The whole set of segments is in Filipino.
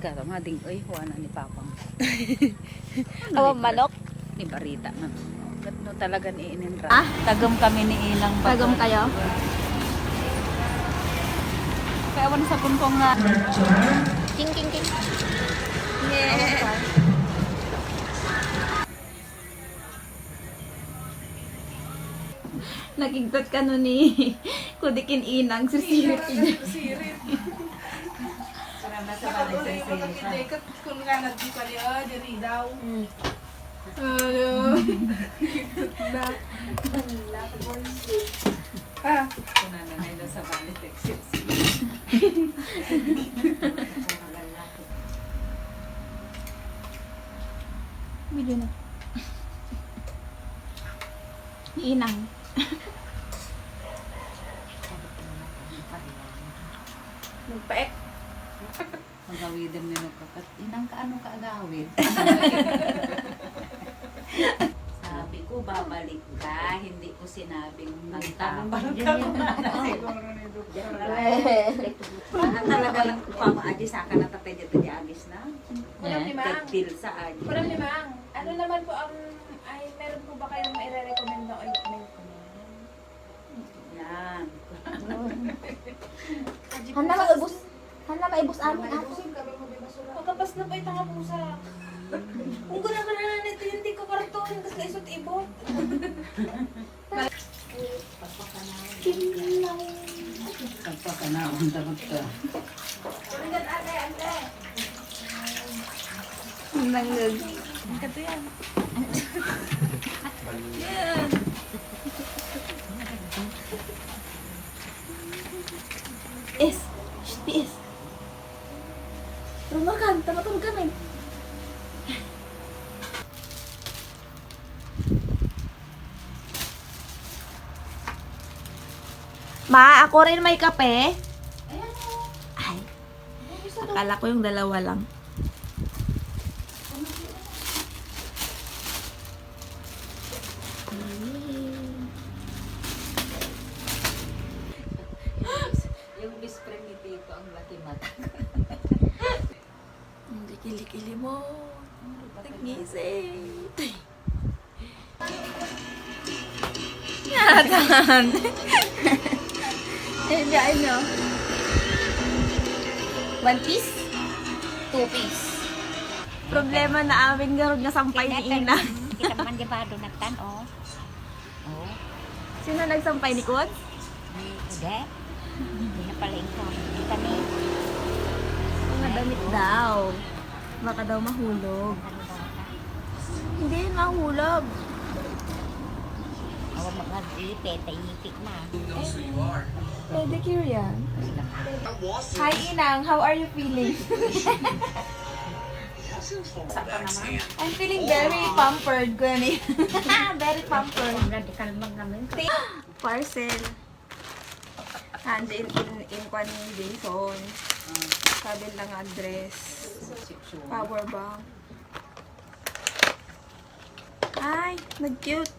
ka, mading, ay, huwana ni Papang. Awa manok. Ni Barita na. Gat no talaga ni Ininra. Ah? Tagom kami ni Inang Tagom kayo? Kaya wala sa puntong nga. King, king, king. Nagigtot ka no ni Kudikin Inang sa sirit Kung nga nagdi pa niya, diri daw. Ah, Kunananay na sa Valley, Texas. Video na. Inang. nagpaek. Magawidan mo nung kakat. Inang ka anong kaagawid? Sabi ko, babalik ka. Hindi ko sinabing magtapang. Ano talaga lang pamaadi sa akin na tatay dito di agis na? Walang limang. Tagtil sa adi. Walang limang. Ano naman po ang, ay, meron po ba kayong maire-recommend na ointment ko Yan. Hana maibus. Maibus amin ako. Pagkapas na po itang nga pusa. Kung gano'n ka na nito, hindi ko to, tapos naisot ibo. Pagpakanawang dapat ka. Hanggang ate, ate. Nanggag. Kato yan. Is. Shh, Rumakan, tamatulog kami. Ma, ako rin may kape. Ay. Akala ko yung dalawa lang. Yung bispring ni Tito ang laki mata. Mo. Nagising. Yatan. Hindi, ano? One piece? Two piece. Problema na aming garod nga sampay ni Ina. Kita man di ba doon nagtan, oh. Oh, Sino nagsampay ni Kod? hindi. Hindi na pala ikaw. Kita ni, Mga damit daw. Baka daw mahulog. Hindi mahulog. Awa mag-ipit, ipit na. Pedicure yan. Hi Inang, how are you feeling? I'm feeling very pampered, Gwenny. very pampered. Radical mag namin. Parcel. Handle in, in kwan ni Jason. Sabi lang address. Power bank. Ay, nag-cute.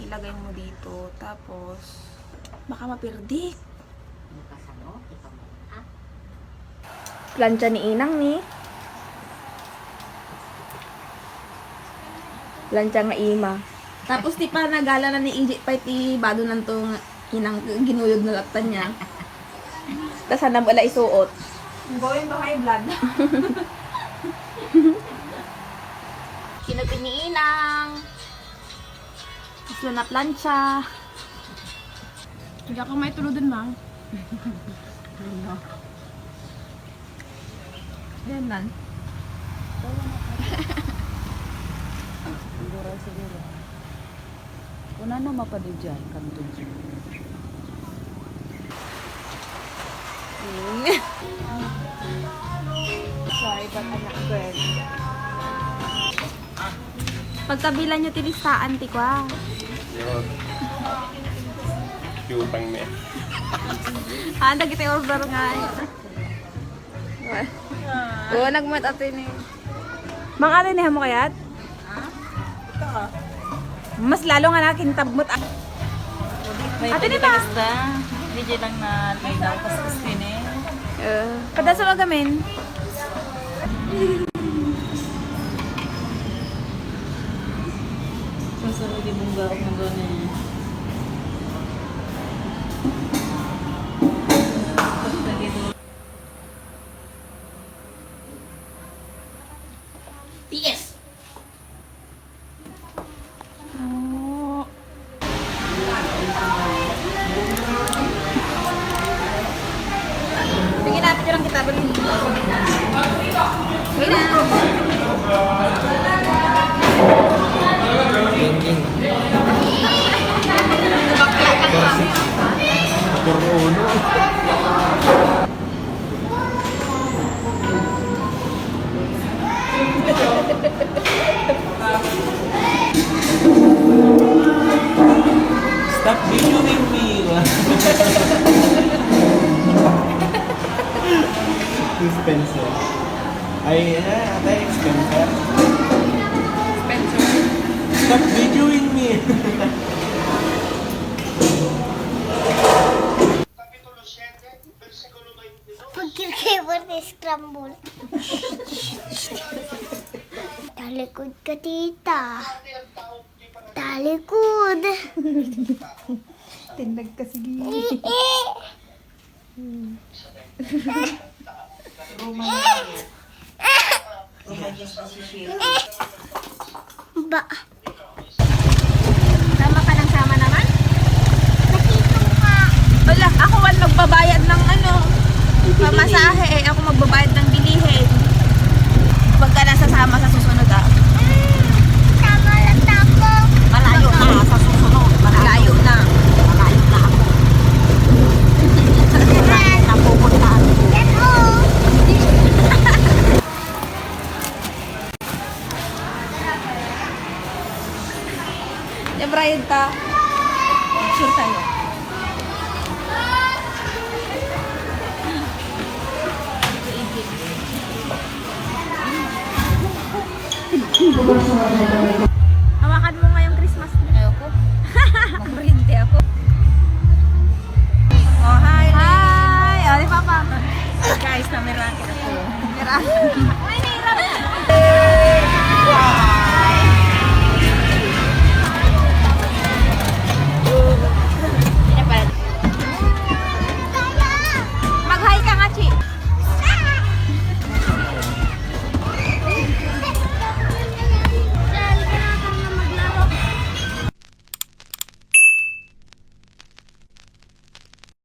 Ilagay mo dito. Tapos, baka mapirdik. Plancha ni Inang ni. Plancha nga ima. Tapos di pa nagala na ni Iji pa iti bado nan to nga inang ginuyod na laktan niya. Tapos sana wala isuot. Going ba kayo vlog? Kinupin ni Inang. Tapos na plancha. Hindi ako may tuludin, mang. Yan lang. Siguro, siguro. Kung ano mapadi dyan, kantong dyan. Sorry, but anak girl. Pagkabilan nyo tinistaan, ti kwa. Yun. Cutang me. Ah, nagkita yung order nga. Oo, nagmat atin eh. Mga ate niya mo kayat? Mas lalo nga nakin tabmot. Ate ni ba? Hindi dyan lang na linaw kas kasi ni. Uh, pada sa magamin. Susunod yung mungga ako ng gano'n. Yes! Oh. Bigyan natin yung kita bali. Stop videoing me. Dispenser. Ay, eh, ate, dispenser. Stop videoing me. Pagkikibot ni Scramble. Talikod ka, tita. Talikod. Tindag ka sige. Ba? Sama ka ng sama naman? Nakito ka. Wala, ako wal magbabayad ng ano, pamasahe eh. Ako magbabayad ng bilihin. Pagka nasa sama sa susunod ah. Tama lang ako. Malayo na sa susunod. Malayo na. やめて!